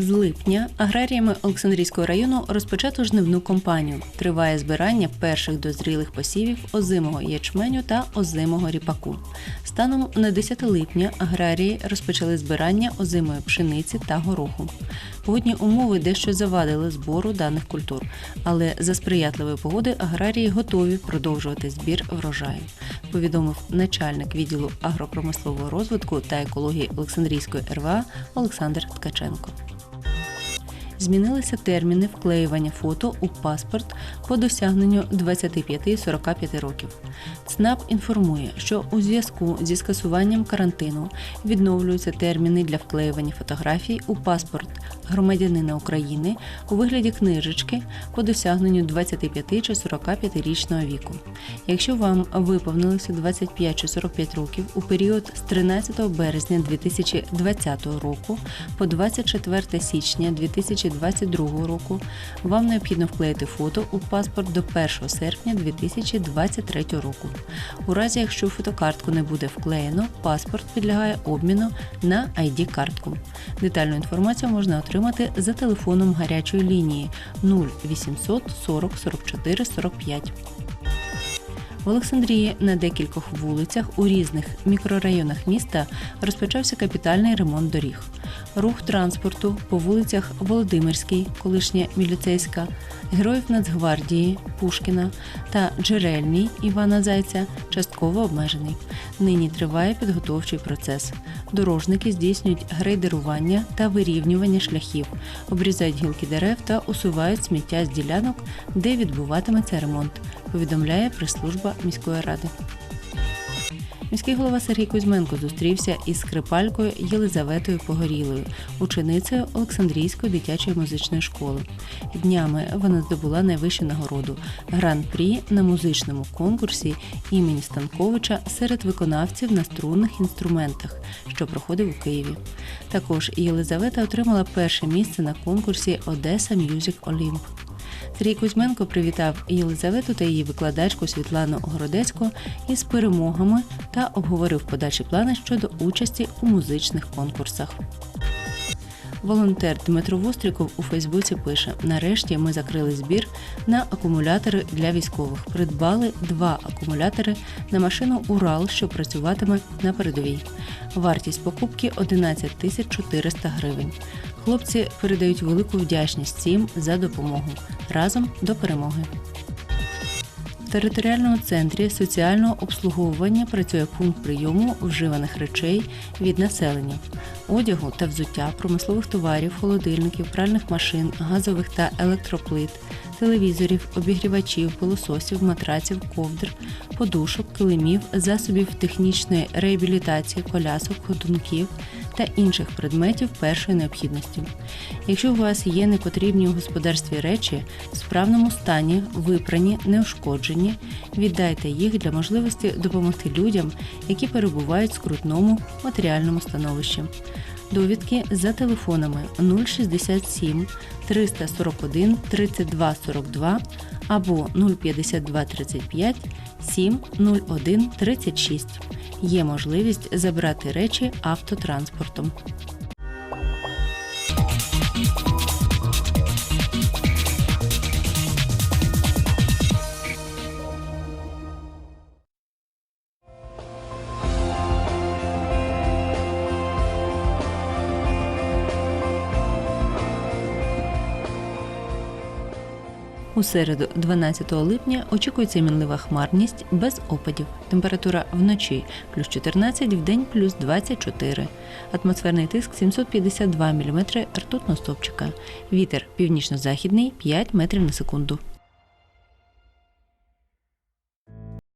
З липня аграріями Олександрійського району розпочато жнивну кампанію. Триває збирання перших дозрілих посівів озимого ячменю та озимого ріпаку. Станом на 10 липня аграрії розпочали збирання озимої пшениці та гороху. Погодні умови дещо завадили збору даних культур, але за сприятливої погоди аграрії готові продовжувати збір врожаю. Повідомив начальник відділу агропромислового розвитку та екології Олександрійської РВА Олександр Ткаченко. Змінилися терміни вклеювання фото у паспорт по досягненню 25-45 років. ЦНАП інформує, що у зв'язку зі скасуванням карантину відновлюються терміни для вклеювання фотографій у паспорт громадянина України у вигляді книжечки по досягненню 25 чи 45 річного віку. Якщо вам виповнилося 25 чи 45 років у період з 13 березня 2020 року по 24 січня 2022 року, вам необхідно вклеїти фото у паспорт до 1 серпня 2023 року. У разі, якщо фотокартку не буде вклеєно, паспорт підлягає обміну на ID-картку. Детальну інформацію можна отримати за телефоном гарячої лінії 0800 40 44 45. В Олександрії на декількох вулицях у різних мікрорайонах міста розпочався капітальний ремонт доріг. Рух транспорту по вулицях Володимирській, колишня Міліцейська, Героїв Нацгвардії Пушкіна та Джерельній Івана Зайця частково обмежений. Нині триває підготовчий процес. Дорожники здійснюють грейдерування та вирівнювання шляхів, обрізають гілки дерев та усувають сміття з ділянок, де відбуватиметься ремонт, повідомляє прес-служба міської ради. Міський голова Сергій Кузьменко зустрівся із скрипалькою Єлизаветою Погорілою, ученицею Олександрійської дитячої музичної школи. Днями вона здобула найвищу нагороду гран-прі на музичному конкурсі імені Станковича серед виконавців на струнних інструментах, що проходив у Києві. Також Єлизавета отримала перше місце на конкурсі Одеса Мюзик Олімп. Сергій Кузьменко привітав Єлизавету та її викладачку Світлану Городецьку із перемогами та обговорив подальші плани щодо участі у музичних конкурсах. Волонтер Дмитро Востріков у Фейсбуці пише: нарешті ми закрили збір на акумулятори для військових. Придбали два акумулятори на машину Урал, що працюватиме на передовій. Вартість покупки 11 тисяч 400 гривень. Хлопці передають велику вдячність всім за допомогу. Разом до перемоги. В територіальному центрі соціального обслуговування працює пункт прийому вживаних речей від населення, одягу та взуття, промислових товарів, холодильників, пральних машин, газових та електроплит, телевізорів, обігрівачів, пилососів, матраців, ковдр, подушок, килимів, засобів технічної реабілітації, колясок, ходунків та інших предметів першої необхідності. Якщо у вас є непотрібні у господарстві речі, в справному стані, випрані, неушкоджені, віддайте їх для можливості допомогти людям, які перебувають в скрутному матеріальному становищі. Довідки за телефонами 067 341 32 42 або 052 35 701 36. Є можливість забрати речі автотранспортом. У середу, 12 липня, очікується мінлива хмарність без опадів. Температура вночі плюс 14, вдень плюс 24. Атмосферний тиск 752 мм ртутного стовпчика. Вітер північно-західний 5 метрів на секунду.